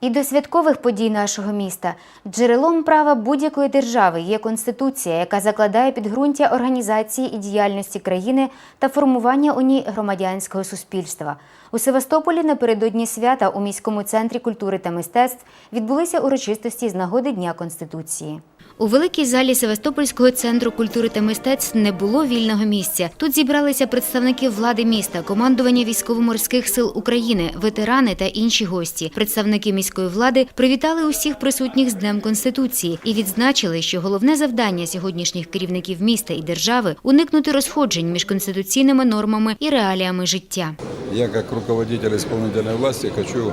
І до святкових подій нашого міста джерелом права будь-якої держави є конституція, яка закладає підґрунтя організації і діяльності країни та формування у ній громадянського суспільства. У Севастополі напередодні свята у міському центрі культури та мистецтв відбулися урочистості з нагоди Дня Конституції. У великій залі Севастопольського центру культури та мистецтв не було вільного місця. Тут зібралися представники влади міста, командування військово-морських сил України, ветерани та інші гості. Представники міської влади привітали усіх присутніх з Днем Конституції і відзначили, що головне завдання сьогоднішніх керівників міста і держави уникнути розходжень між конституційними нормами і реаліями життя. Я как руководитель исполнительной власти хочу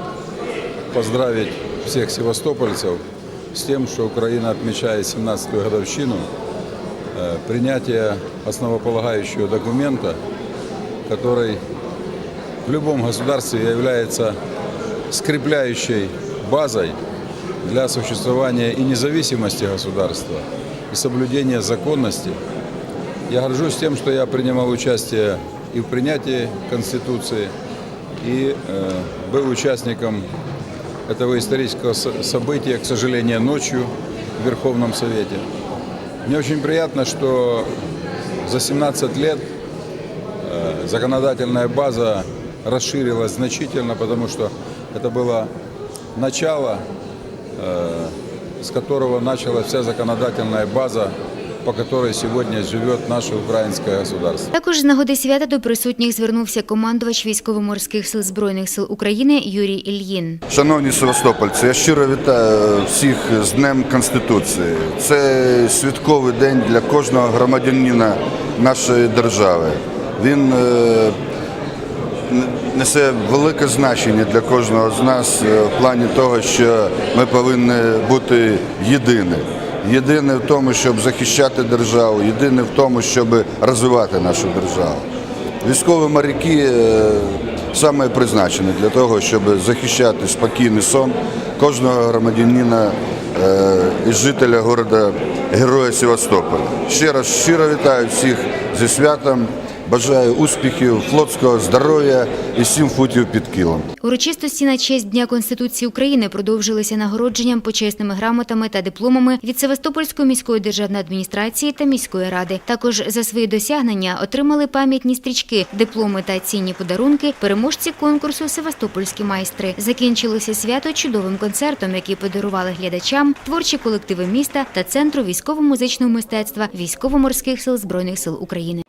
поздравить всех севастопольцев с тем, что Украина отмечает 17-ю годовщину э, принятия основополагающего документа, который в любом государстве является скрепляющей базой для существования и независимости государства, и соблюдения законности. Я горжусь тем, что я принимал участие и в принятии Конституции, и э, был участником этого исторического со- события, к сожалению, ночью в Верховном Совете. Мне очень приятно, что за 17 лет э, законодательная база расширилась значительно, потому что это было начало, э, с которого началась вся законодательная база, по которой сегодня живет наше украинское государство. Також з нагоди свята до присутніх звернувся командувач військово-морських сил збройних сил України Юрій Ільїн. Шановні Севастопольці, я щиро вітаю всіх з Днем Конституції. Це святковий день для кожного громадянина нашої держави. Він е, несе велике значення для кожного з нас е, в плані того, що ми повинні бути єдині. Єдине в тому, щоб захищати державу, єдине в тому, щоб розвивати нашу державу. Військові моряки е, саме призначені для того, щоб захищати спокійний сон кожного громадянина е, і жителя города Героя Севастополя. Ще раз щиро вітаю всіх зі святом. Бажаю успіхів, флотського здоров'я і сім футів під кілом. Урочистості на честь Дня Конституції України продовжилися нагородженням почесними грамотами та дипломами від Севастопольської міської державної адміністрації та міської ради. Також за свої досягнення отримали пам'ятні стрічки, дипломи та цінні подарунки переможці конкурсу Севастопольські майстри. Закінчилося свято чудовим концертом, який подарували глядачам творчі колективи міста та центру військово-музичного мистецтва військово-морських сил збройних сил України.